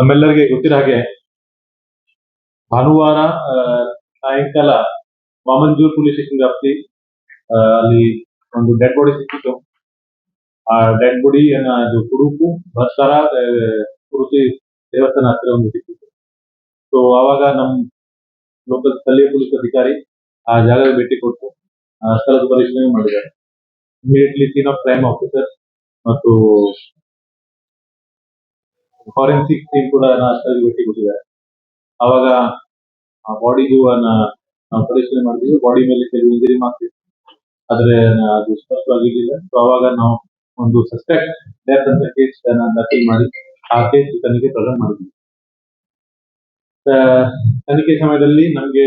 ನಮ್ಮೆಲ್ಲರಿಗೆ ಗೊತ್ತಿರೋ ಹಾಗೆ ಭಾನುವಾರ ಸಾಯಂಕಾಲ ಮಾಮಂಜೂರ್ ಪೊಲೀಸ್ ಸ್ಟೇಷನ್ ವ್ಯಾಪ್ತಿ ಅಲ್ಲಿ ಒಂದು ಡೆಡ್ ಬಾಡಿ ಸಿಕ್ಕಿತ್ತು. ಆ ಡೆಡ್ ಬಾಡಿ ಅದು ಕುಡುಕು ಬರ್ಸಾರ ಕುರುತಿ ದೇವಸ್ಥಾನ ಹತ್ತಿರ ಒಂದು ಸಿಕ್ಕಿತ್ತು. ಸೊ ಆವಾಗ ನಮ್ ಲೋಕಲ್ ಸ್ಥಳೀಯ ಪೊಲೀಸ್ ಅಧಿಕಾರಿ ಆ ಜಾಗದ ಭೇಟಿ ಕೊಟ್ಟು, ಆ, ಸ್ಥಳದ ಪರಿಶೀಲನೆ ಮಾಡಿದ್ದಾರೆ. Immediately scene of crime officer ಮತ್ತು ಫಾರೆನ್ಸಿಕ್ ಟೀಮ್ ಕೂಡ ಅಷ್ಟಾಗಿ ಭೇಟಿ ಕೊಟ್ಟಿದ್ದಾರೆ ಅವಾಗ ಆ ಬಾಡಿಗೂ ನಾವು ಪರಿಶೀಲನೆ ಮಾಡಿದ್ವಿ ಬಾಡಿ ಮೇಲೆ ಕೆಲವು ಇಂಜರಿ ಮಾರ್ಕ್ಸ್ ಆದ್ರೆ ಅದು ಸ್ಪಷ್ಟವಾಗಿರ್ಲಿಲ್ಲ. ಸೊ ಅವಾಗ ನಾವು ಒಂದು ಸಸ್ಪೆಕ್ಟ್ ಡೆತ್ ಅಂತ ಕೇಸ್ ದಾಖಲು ಮಾಡಿ, ಆ ಕೇಸ್ ತನಿಖೆ ಪ್ರಾರಂಭ ಮಾಡಿದ್ವಿ. ತನಿಖೆ ಸಮಯದಲ್ಲಿ ನಮಗೆ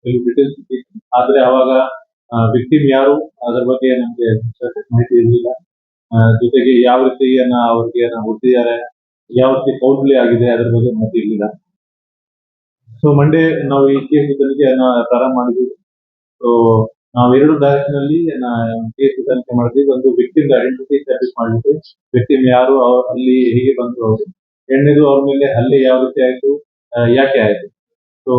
ಕೆಲವು ಡೀಟೇಲ್ಸ್ ಸಿಕ್ಕಿತ್ತು. ಆದ್ರೆ ಅವಾಗ ವಿಕ್ಟಿಮ್ ಯಾರು, ಅದರ ಬಗ್ಗೆ ನಮಗೆ ಮಾಹಿತಿ ಇರಲಿಲ್ಲ. ಜೊತೆಗೆ ಯಾವ ರೀತಿ ಅವ್ರಿಗೆ ಹೊಡೆದಿದ್ದಾರೆ ಯಾವ ರೀತಿ ಕೌಂಟ್ಲಿ ಆಗಿದೆ ಅದರ ಬಗ್ಗೆ ಮಾಹಿತಿ ಇರಲಿಲ್ಲ. ಸೊ ಮಂಡೇ ನಾವು ಈ ಕೇಸ್ ತನಿಖೆಯನ್ನ ಪ್ರಾರಂಭ ಮಾಡಿದ್ವಿ. ಸೊ ನಾವು ಎರಡು ಡೈರೆಕ್ಷನ್ ಅಲ್ಲಿ ಕೇಸ್ ತನಿಖೆ ಮಾಡಿದ್ವಿ. ಒಂದು ವ್ಯಕ್ತಿಯ ಐಡೆಂಟಿಟಿ ಸ್ಟಾಬ್ಲಿಷ್ ಮಾಡಿದ್ವಿ. ವ್ಯಕ್ತಿ ಯಾರು ಅಲ್ಲಿ ಹೇಗೆ ಬಂದ್ರು ಅವರು. ಎರಡನೇದು ಅವ್ರ ಮೇಲೆ ಅಲ್ಲಿ ಯಾವ ರೀತಿ ಆಯಿತು ಯಾಕೆ ಆಯಿತು. ಸೊ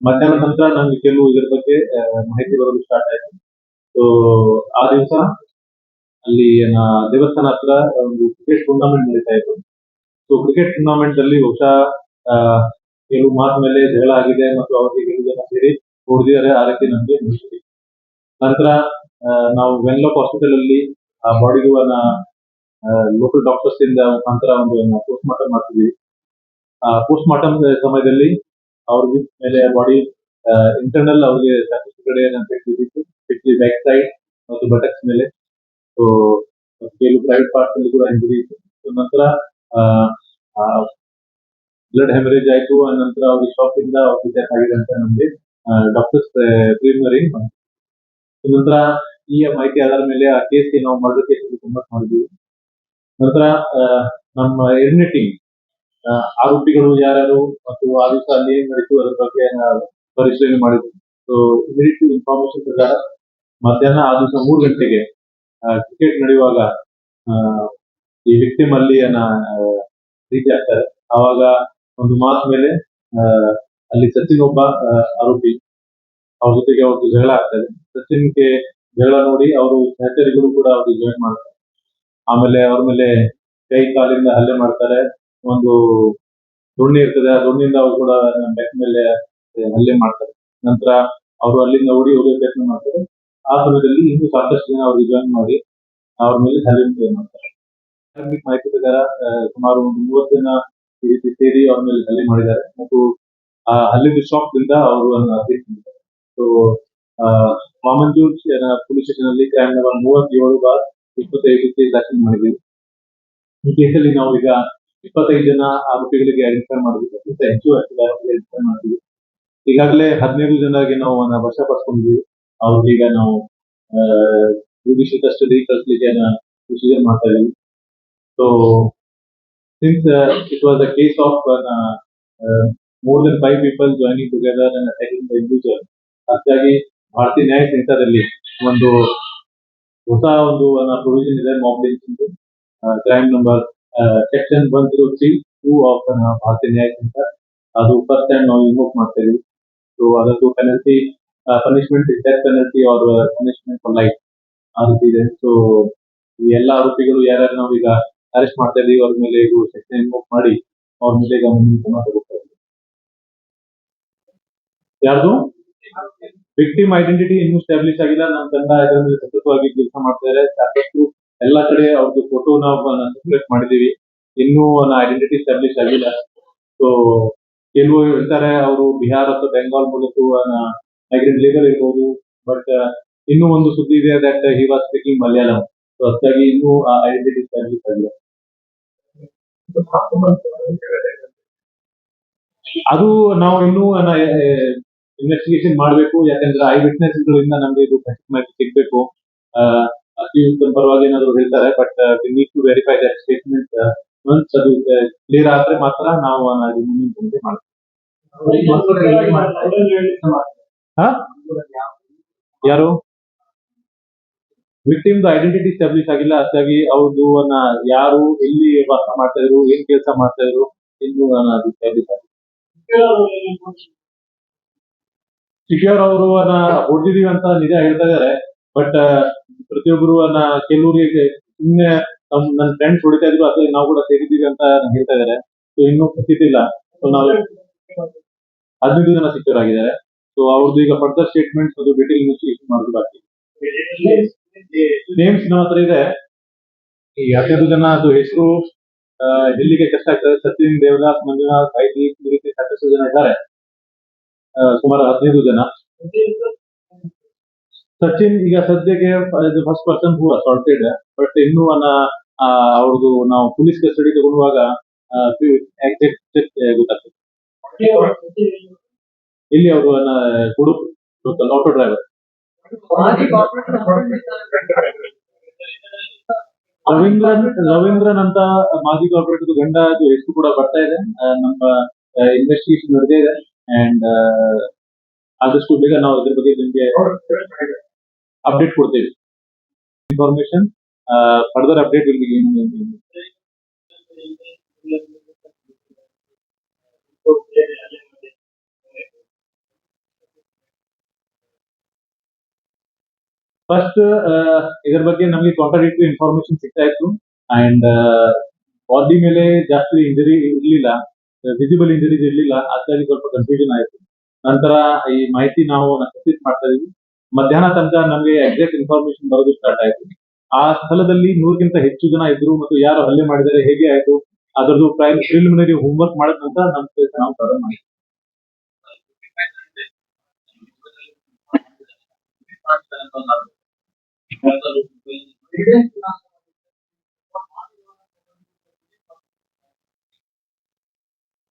ಮಧ್ಯಾಹ್ನ ನಂತರ ನಮ್ಗೆ ಕೆಲವು ಇದ್ರ ಬಗ್ಗೆ ಮಾಹಿತಿ ಬರೋದು ಸ್ಟಾರ್ಟ್ ಆಯಿತು. ಸೊ ಆ ದಿವಸ ಅಲ್ಲಿ ಏನ ದೇವಸ್ಥಾನ ಹತ್ರ ಒಂದು ಕ್ರಿಕೆಟ್ ಟೂರ್ನಮೆಂಟ್ ನಡೀತಾ ಇತ್ತು. ಸೊ ಕ್ರಿಕೆಟ್ ಟೂರ್ನಮೆಂಟ್ ಅಲ್ಲಿ ಬಹುಶಃ ಕೆಲವು ಮಾತು ಮೇಲೆ ಜಗಳ ಆಗಿದೆ ಮತ್ತು ಅವರಿಗೆ ಕೆಲವು ಜನ ಸೇರಿ ಹೊಡೆದಿದ್ದಾರೆ ಆ ರೀತಿ ನಮಗೆ ನಂತರ ನಾವು ವೆನ್ಲಾಕ್ ಹಾಸ್ಪಿಟಲ್ ಅಲ್ಲಿ ಆ ಬಾಡಿಗೂ ಲೋಕಲ್ ಡಾಕ್ಟರ್ಸ್ ಇಂದ ಮುಖಾಂತರ ಒಂದು ಪೋಸ್ಟ್ ಮಾರ್ಟಮ್ ಮಾಡ್ತಿದ್ವಿ. ಆ ಪೋಸ್ಟ್ ಮಾರ್ಟಮ್ ಸಮಯದಲ್ಲಿ ಅವ್ರ ಮೇಲೆ ಬಾಡಿ ಇಂಟರ್ನಲ್ ಅವ್ರಿಗೆ ಸಾಕಷ್ಟು ಕಡೆ ಬ್ಯಾಕ್ ಸೈಡ್ ಮತ್ತು ಬಟಕ್ಸ್ ಮೇಲೆ. ಸೊ ಕೆಲವು ಪ್ರೈವೇಟ್ ಪಾರ್ಟ್ಸ್ ಅಲ್ಲಿ ಕೂಡ ಇಂಜುರಿ ಇತ್ತು. ಸೊ ನಂತರ ಬ್ಲಡ್ ಹೆಮರೇಜ್ ಆಯ್ತು. ನಂತರ ಅವ್ರಿಗೆ ಶಾಕ್ ಇಂದ ಅವ್ರಿಗೆ ಡೆತ್ ಆಗಿದೆ ಅಂತ ನಮಗೆ ಡಾಕ್ಟರ್ಸ್ ಪ್ರಿಲಿಮಿನರಿ ನಂತರ ಈ ಮಾಹಿತಿ ಆಧಾರ ಮೇಲೆ ಆ ಕೇಸ್ಗೆ ನಾವು ಮರ್ಡರ್ ಕೇಸ್ ಕಂಡಕ್ಟ್ ಮಾಡಿದ್ವಿ. ನಂತರ ನಮ್ಮ ಎರಡನೇ ಟೀಮ್ ಆರೋಪಿಗಳು ಯಾರ್ಯಾರು ಮತ್ತು ಆ ದಿವಸ ಅಲ್ಲಿ ಏನ್ ನಡೀತು ಅದ್ರ ಬಗ್ಗೆ ಪರಿಶೀಲನೆ ಮಾಡಿದ್ವಿ. ಸೊ ಇಮಿಡಿಯೇಟ್ ಇನ್ಫಾರ್ಮೇಶನ್ ಪ್ರಕಾರ ಮಧ್ಯಾಹ್ನ ಆ ದಿವಸ ಮೂರು ಗಂಟೆಗೆ ಕ್ರಿಕೆಟ್ ನಡೆಯುವಾಗ ಈ ವಿಕ್ಟಿಮ್ ಅಲ್ಲಿ ರೀಚ್ ಆಗ್ತಾರೆ. ಆವಾಗ ಒಂದು ಮಾತು ಮೇಲೆ ಅಲ್ಲಿ ಸಚಿನ್ ಒಬ್ಬ ಆರೋಪಿ, ಅವ್ರ ಜೊತೆಗೆ ಅವ್ರದ್ದು ಜಗಳ ಆಗ್ತದೆ. ಸಚಿನ್ಗೆ ಜಗಳ ನೋಡಿ ಅವರು ಸಹಚರಿಗಳು ಕೂಡ ಅವ್ರಿಗೆ ಜಾಯಿನ್ ಮಾಡ್ತಾರೆ. ಆಮೇಲೆ ಅವ್ರ ಮೇಲೆ ಕೈ ಕಾಲಿಂದ ಹಲ್ಲೆ ಮಾಡ್ತಾರೆ. ಒಂದು ದೊಣ್ಣೆ ಇರ್ತದೆ, ಆ ದೊಣ್ಣೆಯಿಂದ ಅವ್ರು ಕೂಡ ಬೆಕ್ ಮೇಲೆ ಹಲ್ಲೆ ಮಾಡ್ತಾರೆ. ನಂತರ ಅವರು ಅಲ್ಲಿಂದ ಓಡಿ ಹೋಗೋ ಪ್ರಯತ್ನ ಮಾಡ್ತಾರೆ. ಆ ಸಮಯದಲ್ಲಿ ಇನ್ನೂ ಸಾಕಷ್ಟು ಜನ ಅವ್ರಿಗೆ ಜಾಯಿನ್ ಮಾಡಿ ಅವ್ರ ಮೇಲೆ ಹಲ್ಲೆ ಮಾಡ್ತಾರೆ. ಪ್ರಾಥಮಿಕ ಮಾಹಿತಿ ಪ್ರಕಾರ ಸುಮಾರು ಒಂದು ಮೂವತ್ತು ಜನ ಈ ರೀತಿ ಸೇರಿ ಅವ್ರ ಮೇಲೆ ಹಲ್ಲೆ ಮಾಡಿದ್ದಾರೆ. ಮತ್ತು, ಆ ಹಲ್ಲೆಗೆ ಶಾಕ್ ದಿಂದ ಅವರು ತೀರ್ಕೊಂಡಿದ್ದಾರೆ ಸೊ ಮಾಮಂಜೂರ್ ಪೊಲೀಸ್ ಸ್ಟೇಷನ್ ಅಲ್ಲಿ ಕ್ರೈಮ್ ನಂಬರ್ ಮೂವತ್ತೇಳು ಬಾರ್ ಇಪ್ಪತ್ತೈದು ಕೇಸ್ ದಾಖಲು ಮಾಡಿದ್ದೀವಿ. ಈ ಕೇಸಲ್ಲಿ ನಾವು ಈಗ ಇಪ್ಪತ್ತೈದು ಜನ ಆರೋಪಿಗಳಿಗೆ ಐಡೆಂಟಿಫೈ ಮಾಡಿದ್ವಿ ಅತ್ಯಂತ ಹೆಚ್ಚು ಐಡೆಂಟಿಫೈ ಮಾಡಿದ್ವಿ ಈಗಾಗಲೇ ಹದಿನೈದು ಜನರಿಗೆ ನಾವು ಅವನ್ನ ವಶಪಡಿಸ್ಕೊಂಡಿದ್ವಿ ಅವ್ರಿಗೆ ಈಗ ನಾವು ಕಸ್ಟಡಿ ಕಳಿಸ್ಲಿಕ್ಕೆ ಪ್ರೊಸೀಜರ್ ಮಾಡ್ತಾ ಇದೀವಿ so since it was a case of more than five people joining together and attacking the individual ಅದಾಗಿ ಭಾರತೀಯ ನ್ಯಾಯ ಸಂಹಿತಾದಲ್ಲಿ ಒಂದು ಹೊಸ ಒಂದು ಪ್ರೊವಿಷನ್ ಇದೆ mob lynching crime number section one zero three two of Bharatiya Nyaya centre ಅದು first time ನಾವು invoke ಮಾಡ್ತಾ ಇದೀವಿ ಸೊ ಅದರದ್ದು penalty punishment death penalty or punishment for life ಆ ರೀತಿ ಇದೆ. ಸೊ ಈ ಎಲ್ಲ ಆರೋಪಿಗಳು ಯಾರ್ಯಾರು ನಾವೀಗ ಅರೆಸ್ಟ್ ಮಾಡ್ತಾ ಇದೀವಿ ಅವ್ರ ಮೇಲೆ ಇದು ಸೆಕ್ಷನ್ ಇನ್ವೋಕ್ ಮಾಡಿ ಅವ್ರ ಮೇಲೆ ಈಗ ಮುಂದಿನ ಕ್ರಮ ತಗೋತಾ ಇದ್ದೀವಿ. ಯಾರ್ದು? ವಿಕ್ಟಿಮ್ ಐಡೆಂಟಿಟಿ ಇನ್ನೂ ಸ್ಟಾಬ್ಲಿಷ್ ಆಗಿಲ್ಲ. ನಮ್ಮ ತಂಡ ಇದರ ಮೇಲೆ ಸತತವಾಗಿ ಕೆಲಸ ಮಾಡ್ತಾ ಇದ್ದಾರೆ ಸಾಕಷ್ಟು ಎಲ್ಲಾ ಕಡೆ ಅವ್ರದ್ದು ಫೋಟೋ ನಾವು ಸರ್ಕ್ಯುಲೇಟ್ ಮಾಡಿದೀವಿ ಇನ್ನೂ ಐಡೆಂಟಿಟಿ ಸ್ಟಾಬ್ಲಿಷ್ ಆಗಿಲ್ಲ. ಸೊ ಕೆಲವು ಹೇಳ್ತಾರೆ ಅವರು ಬಿಹಾರ್ ಅಥವಾ ಬೆಂಗಾಲ್ ಮೂಲಕ ಮೈಗ್ರೆಂಟ್ ಲೇಬರ್ ಇರ್ಬೋದು ಬಟ್ ಇನ್ನೂ ಒಂದು ಸುದ್ದಿ ಇದೆ that he was speaking Malayalam so ಅದಕ್ಕಾಗಿ ಇನ್ನೂ ಐಡೆಂಟಿಟಿ ಸ್ಟಾಬ್ಲಿಷ್ ಆಗಿಲ್ಲ ಅದು ನಾವು ಇನ್ನೂ ಇನ್ವೆಸ್ಟಿಗೇಷನ್ ಮಾಡಬೇಕು, ಯಾಕಂದ್ರೆ ಐ ವಿಟ್ನೆಸ್ ಗಳಿಂದ ನಮ್ಗೆ ಇದು ಖಚಿತ ಮಾಹಿತಿ ಸಿಗ್ಬೇಕು. ಅಕ್ಯೂಸ್ ಪರವಾಗಿ ಏನಾದ್ರು ಹೇಳ್ತಾರೆ but need to verify that statement once ಅದು ಕ್ಲಿಯರ್ ಆದ್ರೆ ಮಾತ್ರ ನಾವು ಮುಂದಿನ ಮಾಡ್ತೀವಿ. ಹಾ? ಯಾರು? ವಿಕ್ಟಿಮ್ ಐಡೆಂಟಿಟಿ ಸ್ಟಾಬ್ಲಿಷ್ ಆಗಿಲ್ಲ. ಅದಾಗಿ ಅವ್ರದ್ದು ಯಾರು, ಎಲ್ಲಿ ವಾಸ ಮಾಡ್ತಾ ಇದ್ರು ಏನ್ ಕೆಲಸ ಮಾಡ್ತಾ ಇದ್ರು ಇನ್ನು ಅದು ಸ್ಟಾಬ್ಲಿಷ್ ಆಗಿದೆ ಅವರು ಹೊಡೆದಿದೀವಿ ಅಂತ ನಿಜ ಹೇಳ್ತಾ ಇದಾರೆ. ಬಟ್ ಪ್ರತಿಯೊಬ್ಬರು ಕೆಲವರಿಗೆ ಸುಮ್ಮನೆ ನನ್ನ ಫ್ರೆಂಡ್ಸ್ ಹೊಡಿತಾ ಇದ್ರು, ಅದ್ರಲ್ಲಿ ನಾವು ಕೂಡ ಸೇರಿದೀವಿ ಅಂತ ಹೇಳ್ತಾ ಇದಾರೆ. ಸೊ ಇನ್ನೂ ಸಿಕ್ಕಿಲ್ಲ ಸೊ ನಾವು ಹದಿನೈದು ಜನ ಸಿಕ್ಯೂರ್ ಸೊ ಅವ್ರದ್ದು ಈಗ ಫರ್ದರ್ ಸ್ಟೇಟ್ಮೆಂಟ್ಸ್ ಮತ್ತು ಡೀಟೇಲ್ ಇನ್ವೆಸ್ಟಿಗೇಷನ್ ಮಾಡೋದು ಬಾಕಿ. ನೇಮ್ಸ್ ನಮ್ಮ ಹತ್ರ ಇದೆ. ಈ ಹದಿನೈದು ಜನ ಅದು ಹೆಸರು ಎಲ್ಲಿಗೆ ಕಷ್ಟ ಆಗ್ತದೆ. ಸಚಿನ್ ದೇವದಾಸ್, ಮಂಜುನಾಥ್ ಐದೀಪ್ ಈ ರೀತಿ ಸಾಕಷ್ಟು ಜನ ಇದ್ದಾರೆ. ಸುಮಾರು ಹದಿನೈದು ಜನ. ಸಚಿನ್ ಈಗ ಸದ್ಯಕ್ಕೆ first person who assaulted but ಇನ್ನೂ ಅನ್ನ ಅವ್ರದ್ದು ನಾವು ಪೊಲೀಸ್ ಕಸ್ಟಡಿ ತಗೊಳ್ಳುವಾಗ ಗೊತ್ತಾಗ್ತದೆ. ಇಲ್ಲಿ ಅವರು local auto driver Ravindran Ravindran ಅಂತ ಮಾಜಿ ಕಾರ್ಪೊರೇಟರ್ ಗಂಡ ಅದು ಹೆಸರು ಕೂಡ ಬರ್ತಾ ಇದೆ. ನಮ್ಮ ಇನ್ವೆಸ್ಟಿಗೇಷನ್ ನಡೆದೇ ಇದೆ. ಅಂಡ್ ಆದಷ್ಟು ಬೇಗ ನಾವು ಅದ್ರ ಬಗ್ಗೆ ನಿಮ್ಗೆ ಅಪ್ಡೇಟ್ ಕೊಡ್ತೇವೆ. ಇನ್ಫಾರ್ಮೇಶನ್ ಫರ್ದರ್ ಅಪ್ಡೇಟ್ ಇಲ್ಲಿ ಬಿ ಫಸ್ಟ್ ಇದ್ರ ಬಗ್ಗೆ ನಮಗೆ ಕಾಂಟ್ರಾಡಿಕ್ಟರಿ ಇನ್ಫಾರ್ಮೇಶನ್ ಸಿಗ್ತಾ ಇತ್ತು. ಅಂಡ್ ಬಾಡಿ ಮೇಲೆ ಜಾಸ್ತಿ ಇಂಜರಿ ಇರಲಿಲ್ಲ ವಿಸಿಬಲ್ ಇಂಜರಿ ಇರಲಿಲ್ಲ ಅದಕ್ಕಾಗಿ ಸ್ವಲ್ಪ ಕನ್ಫ್ಯೂಷನ್ ಆಯಿತು. ನಂತರ ಈ ಮಾಹಿತಿ ನಾವು ಅಸೆಸ್ ಮಾಡ್ತಾ ಇದೀವಿ. ಮಧ್ಯಾಹ್ನ ತನಕ ನಮಗೆ ಎಕ್ಸಾಕ್ಟ್ ಇನ್ಫಾರ್ಮೇಶನ್ ಬರೋದು ಸ್ಟಾರ್ಟ್ ಆಯಿತು. ಆ ಸ್ಥಳದಲ್ಲಿ ನೂರಕ್ಕಿಂತ ಹೆಚ್ಚು ಜನ ಇದ್ರು ಮತ್ತು ಯಾರು ಹಲ್ಲೆ ಮಾಡಿದರೆ ಹೇಗೆ ಆಯಿತು, ಅದರದ್ದು ಪ್ರಿಲಿಮಿನರಿ ಹೋಮ್ವರ್ಕ್ ಮಾಡಿದ ನಂತರ ನಮ್ಮ ಕೆಲಸ ನಾವು ಪ್ರಾರಂಭ ಮಾಡಿದ್ವಿ.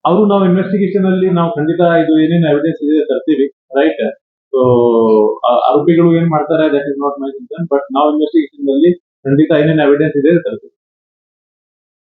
ಅವರು ನಾವು ಇನ್ವೆಸ್ಟಿಗೇಷನ್ ಅಲ್ಲಿ ನಾವು ಖಂಡಿತ ಇದು ಏನೇನು ಎವಿಡೆನ್ಸ್ ಇದೆ ತರ್ತೀವಿ ರೈಟ್ ಸೊ ಆರೋಪಿಗಳು ಏನ್ ಮಾಡ್ತಾರೆ that is not my concern but ನಾವು ಇನ್ವೆಸ್ಟಿಗೇಷನ್ ಅಲ್ಲಿ ಖಂಡಿತ ಏನೇನು ಎವಿಡೆನ್ಸ್ ಇದೆ ತರ್ತೀವಿ.